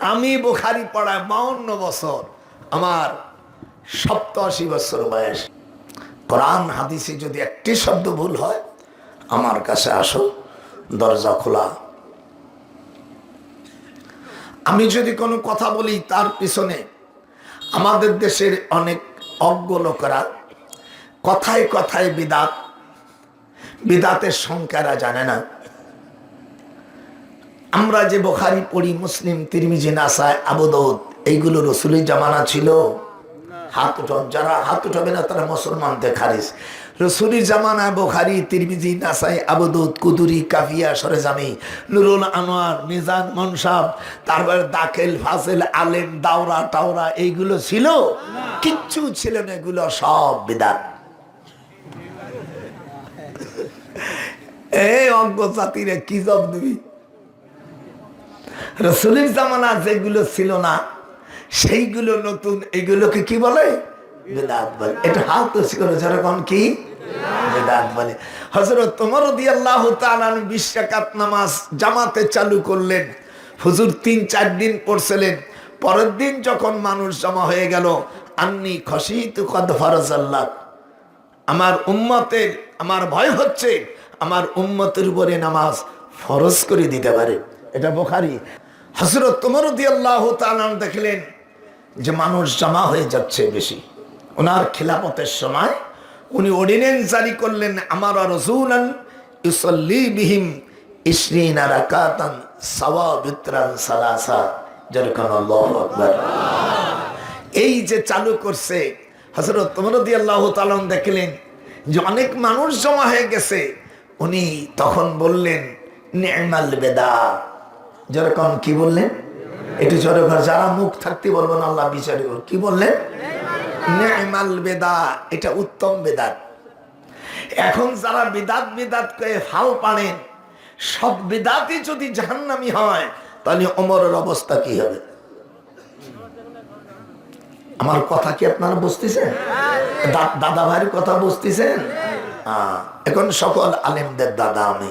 আমি বোখারি পড়ায় বাউন্ন বছর, আমার সপ্তাশি বছর বয়স। কোরআন, হাদিসে যদি একটি শব্দ ভুল হয়, আমার কাছে আসো, দরজা খোলা। আমি যদি কোনো কথা বলি তার পিছনে, আমাদের দেশের অনেক অজ্ঞ লোকেরা কথায় কথায় বিদাত, বিদাতের সংখ্যারা জানে না। আমরা যে বোখারি পড়ি, মুসলিম, তিরমিজি নাসায় আবুদৌদ এইগুলো রসুলের জামানা ছিল। হাত উঠন যারা হাত উঠাবে না, তারা মুসলমানদের খারিজ। রসুলি জামানা বোখারি, তিরমিজি, নাসাই আবুদুদ কুদুরি, কাফিয়া, সরেজামি, নুরুল আনোয়ার, মিজান, মনসাব, তারপরে দাখিল, ফাসেল, আলেম, দাওরা, টাওরা, এইগুলো ছিল। কিচ্ছু ছিল না, এগুলো সব বিদাত। এই অজ্ঞ জাতিরে, কি জব দিবি? রসুলের জামানা যেগুলো ছিল না, সেইগুলো নতুন, এগুলোকে কি বলে? বেদাত বলে। এটা হাত করে যেরকম কি? বেদাত বলে। হজরত তোমার দিয়ে আল্লাহ বিশ্বাকাত নামাজ জামাতে চালু করলেন। হুজুর তিন, চার দিন পড়ছিলেন। পরের দিন যখন মানুষ জমা হয়ে গেল, আন্নি খসি তু কদ ফরজ আল্লাহ আমার উম্মতের, আমার ভয় হচ্ছে, আমার উম্মতের উপরে নামাজ ফরজ করে দিতে পারে। এটা বোখারি। হজরত তোমার দেখলেন যে মানুষ জমা হয়ে যাচ্ছে বেশি। ওনার খিলাফতের সময় উনি অর্ডিনেন্স জারি করলেন, আমার এই যে চালু করছে হজরত তোমরদি আল্লাহ দেখলেন যে অনেক মানুষ জমা হয়ে গেছে। উনি তখন বললেন, নেমাল বেদা। যেরকম কি বললেন? একটু জোরে যারা মুখ থাকতে বলবেন আল্লাহ বিচারে কি বললেন? নেমাল বেদা, এটা উত্তম বেদাত। এখন যারা বিদাত বিদাত করে ফাল পানেন সব বিদাতই যদি জাহান্নামি হয়, তাহলে অমরের অবস্থা কি হবে? আমার কথা কি আপনারা বুঝতেছেন? দাদা ভাইয়ের কথা বুঝতেছেন? এখন সকল আলেমদের দাদা আমি।